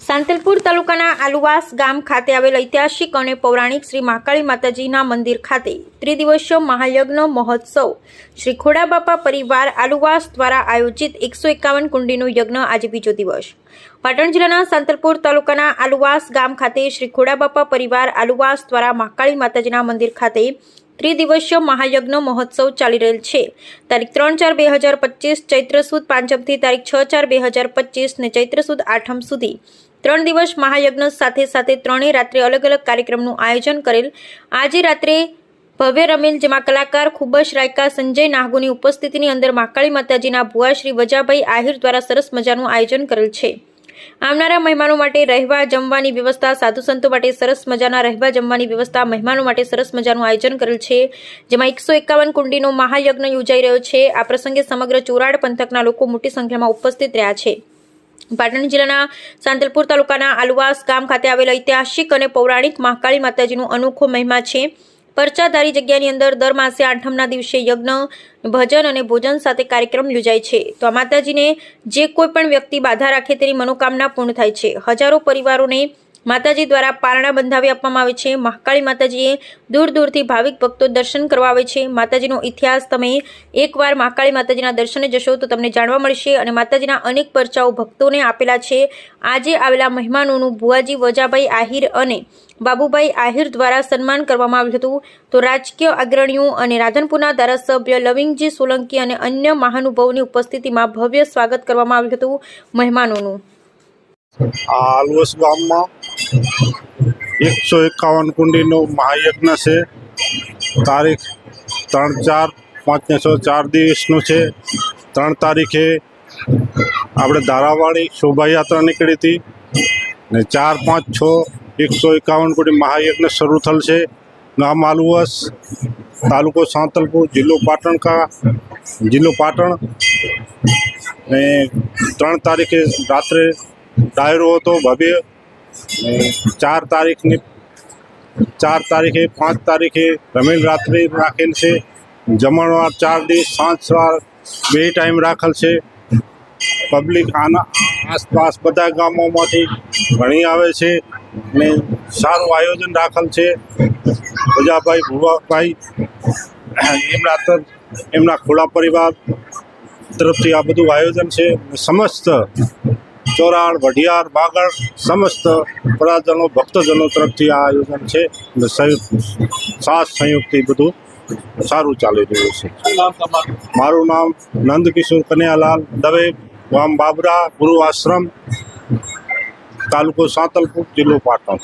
સાંતલપુર તાલુકાના આલુવાસ ગામ ખાતે આવેલ ઐતિહાસિક અને પૌરાણિક શ્રી મહાકાળી માતાજીના મંદિર ખાતે ત્રિદિવસીય મહાયજ્ઞ મહોત્સવ. શ્રી ખોડાબાપા પરિવાર આલુવાસ દ્વારા આયોજિત એકસો એકાવન કુંડીનો યજ્ઞ આજે બીજો દિવસ. પાટણ જિલ્લાના સાંતલપુર તાલુકાના આલુવાસ ગામ ખાતે શ્રી ખોડાબાપા પરિવાર આલુવાસ દ્વારા મહાકાળી માતાજીના મંદિર ખાતે ત્રિદિવસીય મહાયજ્ઞ મહોત્સવ ચાલી રહેલ છે. તારીખ ત્રણ ચાર બે હજાર પચીસ, ચૈત્ર સુદ પાંચમથી તારીખ છ ચાર બે હજાર પચીસ ને ચૈત્ર સુદ આઠમ સુધી. ત્રણ દિવસ મહાયજ્ઞ સાથે સાથે ત્રણેય રાત્રે અલગ અલગ કાર્યક્રમનું આયોજન કરેલ. આજે રાત્રે ભવ્ય રમેલ, જેમાં કલાકાર ખુબજ રાયકા સંજય નાહગુની ઉપસ્થિતિની અંદર મહાકાળી માતાજીના ભુવા શ્રી વજાભાઈ આહિર દ્વારા સરસ મજાનું આયોજન કરેલ છે. આવનારા મહેમાનો માટે રહેવા જમવાની વ્યવસ્થા, સાધુ સંતો માટે સરસ મજાના રહેવા જમવાની વ્યવસ્થા, મહેમાનો માટે સરસ મજાનું આયોજન કરેલ છે, જેમાં એકસો એકાવન કુંડીનો મહાયજ્ઞ યોજાઈ રહ્યો છે. આ પ્રસંગે સમગ્ર ચોરાડ પંથકના લોકો મોટી સંખ્યામાં ઉપસ્થિત રહ્યા છે. પાટણ જિલ્લાના સાંતલપુર તાલુકાના આલુવાસ ગામ ખાતે આવેલ ઐતિહાસિક અને પૌરાણિક મહાકાળી માતાજીનું અનોખો મહિમા છે. પરચાધારી જગ્યાની અંદર દર માસે આઠમના દિવસે યજ્ઞ, ભજન અને ભોજન સાથે કાર્યક્રમ યોજાય છે. તો આ માતાજીને જે કોઈ પણ વ્યક્તિ બાધા રાખે તેની મનોકામના પૂર્ણ થાય છે. હજારો પરિવારોને માતાજી દ્વારા પારણા બંધાવી આપવામાં આવે છે. મહાકાળી માતાજીએ દૂર દૂરથી ભાવિક ભક્તો દર્શન કરવા આવે છે. માતાજીનો ઇતિહાસ તમે એકવાર મહાકાળી માતાજીના દર્શને જશો તો તમને જાણવા મળશે અને માતાજીના અનેક પરચાઓ ભક્તોને આપેલા છે. આજે આવેલા મહેમાનોનું ભુવાજી વજાભાઈ આહિર અને બાબુભાઈ આહિર દ્વારા સન્માન કરવામાં આવ્યું હતું. તો રાજકીય અગ્રણીઓ અને રાધનપુરના ધારાસભ્ય લવિંગજી સોલંકી અને અન્ય મહાનુભાવોની ઉપસ્થિતિમાં ભવ્ય સ્વાગત કરવામાં આવ્યું હતું મહેમાનોનું. આલવસ ગામમાં એકસો એકાવન કુંડીનો મહાયજ્ઞ છે. તારીખ ત્રણ ચાર પાંચને સો ચાર દિવસનું છે. ત્રણ તારીખે આપણે ધારાવાળી શોભાયાત્રા નીકળી હતી ને ચાર પાંચ છ, એકસો એકાવન કુંડી મહાયજ્ઞ શરૂ થયેલ છે ગામ આલુવસ, તાલુકો સાંતલપુર, જિલ્લો પાટણ કા જિલ્લો પાટણ. ને ત્રણ તારીખે રાત્રે ડાયરો હતો, ભવ્ય ચાર તારીખની, ચાર તારીખે, પાંચ તારીખે રમીન રાત્રિ રાખેલ છે. જમણવાર ચાર દિવસ સાંજ વાર બે ટાઈમ રાખેલ છે. પબ્લિક આના આસપાસ બધા ગામોમાંથી ઘણી આવે છે ને સારું આયોજન રાખેલ છે. પ્રજાભાઈ ભુવાભાઈ એમના તરફ એમના ખોડા પરિવાર તરફથી આ બધું આયોજન છે. સમસ્ત ચોરાડ વઢિયાર બાગળ સમસ્ત પ્રજાજનો ભક્તજનો તરફથી આ આયોજન છે. અને સંયુક્ત સાથ સંયુક્તથી બધું સારું ચાલી રહ્યું છે. મારું નામ નંદકિશોર કન્યાલાલ દવે ગામ બાબરા ગુરુ આશ્રમ તાલુકો સાંતલપુર જિલ્લો પાટણ.